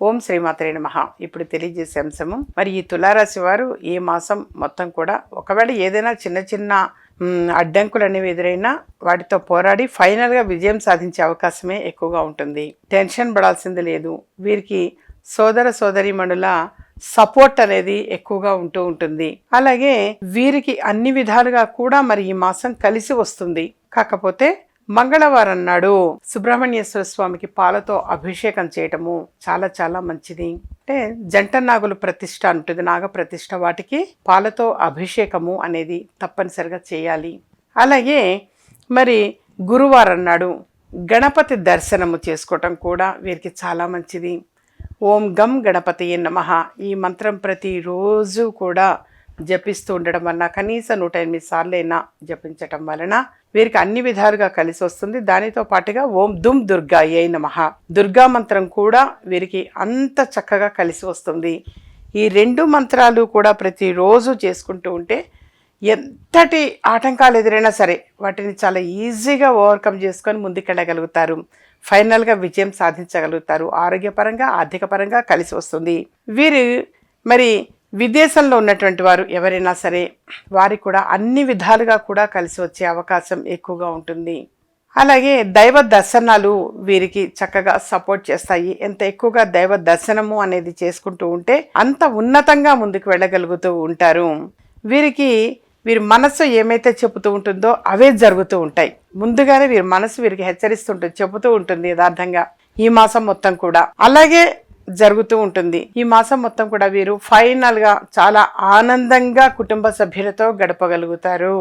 ఓం శ్రీమాత్రే నమ. ఇప్పుడు తెలియజేసే అంశము మరి ఈ తులారాశి వారు ఈ మాసం మొత్తం కూడా ఒకవేళ ఏదైనా చిన్న చిన్న అడ్డంకులు అనేవి ఎదురైనా వాటితో పోరాడి ఫైనల్గా విజయం సాధించే అవకాశమే ఎక్కువగా ఉంటుంది. టెన్షన్ పడాల్సింది లేదు. వీరికి సోదర సోదరీమణుల సపోర్ట్ అనేది ఎక్కువగా ఉంటూ ఉంటుంది. అలాగే వీరికి అన్ని విధాలుగా కూడా మరి ఈ మాసం కలిసి వస్తుంది. కాకపోతే మంగళవారం నాడు సుబ్రహ్మణ్యేశ్వర స్వామికి పాలతో అభిషేకం చేయటము చాలా చాలా మంచిది. అంటే జంట నాగుల ప్రతిష్ట ఉంటుంది నాగ ప్రతిష్ట వాటికి పాలతో అభిషేకము అనేది తప్పనిసరిగా చేయాలి. అలాగే మరి గురువారం నాడు గణపతి దర్శనము చేసుకోవటం కూడా వీరికి చాలా మంచిది. ఓం గం గణపతి నమ. ఈ మంత్రం ప్రతిరోజు కూడా జపిస్తూ ఉండడం వలన కనీసం నూట ఎనిమిది సార్లైనా జపించటం వలన వీరికి అన్ని విధాలుగా కలిసి వస్తుంది. దానితో పాటుగా ఓం దుమ్ దుర్గా ఏ నమ. దుర్గా మంత్రం కూడా వీరికి అంత చక్కగా కలిసి వస్తుంది. ఈ రెండు మంత్రాలు కూడా ప్రతిరోజు చేసుకుంటూ ఉంటే ఎంతటి ఆటంకాలు ఎదురైనా సరే వాటిని చాలా ఈజీగా ఓవర్కమ్ చేసుకొని ముందుకెళ్ళగలుగుతారు. ఫైనల్గా విజయం సాధించగలుగుతారు. ఆరోగ్యపరంగా ఆర్థికపరంగా కలిసి వస్తుంది. వీరు మరి విదేశంలో ఉన్నటువంటి వారు ఎవరైనా సరే వారికి కూడా అన్ని విధాలుగా కూడా కలిసి వచ్చే అవకాశం ఎక్కువగా ఉంటుంది. అలాగే దైవ దర్శనాలు వీరికి చక్కగా సపోర్ట్ చేస్తాయి. ఎంత ఎక్కువగా దైవ దర్శనము అనేది చేసుకుంటూ ఉంటే అంత ఉన్నతంగా ముందుకు వెళ్ళగలుగుతూ ఉంటారు. వీరికి వీరి మనసు ఏమైతే చెబుతూ ఉంటుందో అవే జరుగుతూ ఉంటాయి. ముందుగానే వీరి మనసు వీరికి హెచ్చరిస్తుంటుంది చెబుతూ ఉంటుంది యథార్థంగా. ఈ మాసం మొత్తం కూడా. అలాగే జరుగుతూ ఉంటుంది. ఈ మాసం మొత్తం కూడా వీరు ఫైనల్గా చాలా ఆనందంగా కుటుంబ సభ్యులతో గడపగలుగుతారు.